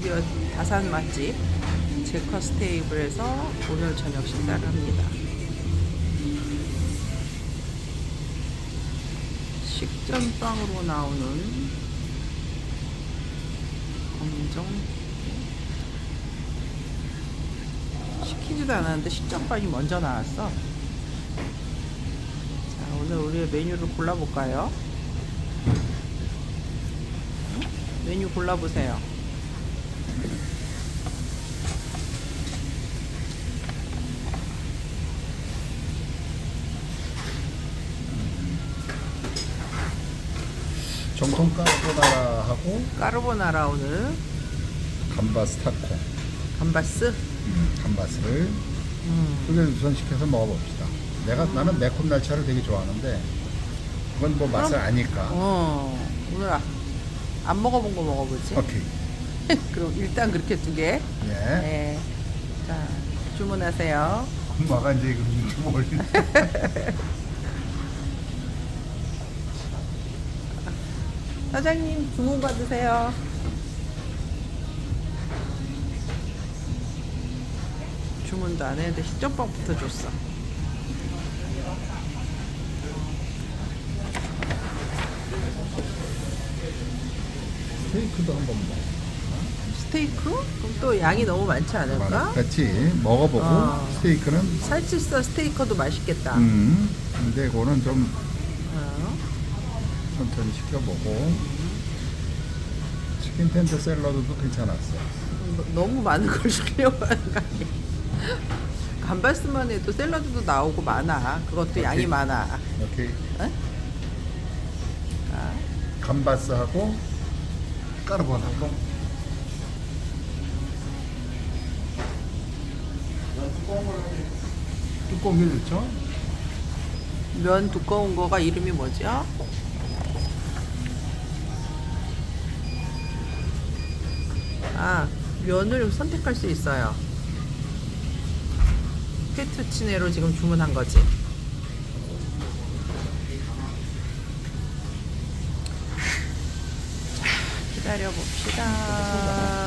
드디어 다산 맛집 제커스 테이블에서 오늘 저녁 식사를 합니다. 식전빵으로 나오는 검정 시키지도 않았는데 식전빵이 먼저 나왔어. 자, 오늘 우리의 메뉴를 골라볼까요? 메뉴 골라보세요. 정통 까르보나라 하고 까르보나라 오늘 감바스 타코 감바스. 음, 감바스를 음. 두 개를 우선 시켜서 먹어봅시다. 내가 나는 매콤 날차를 되게 좋아하는데 그건 뭐 맛을 그럼- 아니까. 어 오늘 아- 안 먹어본 거 먹어보지. 오케이. 그럼 일단 그렇게 두 개. 예. 네. 자 주문하세요. 엄마가 이제 이거 뭘 사장님 주문 받으세요. 주문도 안 했는데 식전빵부터 줬어. 스테이크도 한번 먹어. 스테이크? 그럼 또 양이 너무 많지 않을까? 같이 먹어보고 어. 스테이크는 살치살 스테이크도 맛있겠다. 음 근데 그거는 좀 어. 천천히 시켜보고 치킨 텐트 샐러드도 괜찮았어. 너- 너무 많은 걸 주려고 하는 거 아니야? 감바스만 해도 샐러드도 나오고 많아. 그것도 양이 오케이. 많아. 오케이. 어? 자, 감바스하고 까르보나라. 뚜껑이 넣죠? 면 두꺼운 거가 이름이 뭐죠? 아, 면을 선택할 수 있어요. 페투치네로 지금 주문한 거지. 자, 기다려 봅시다.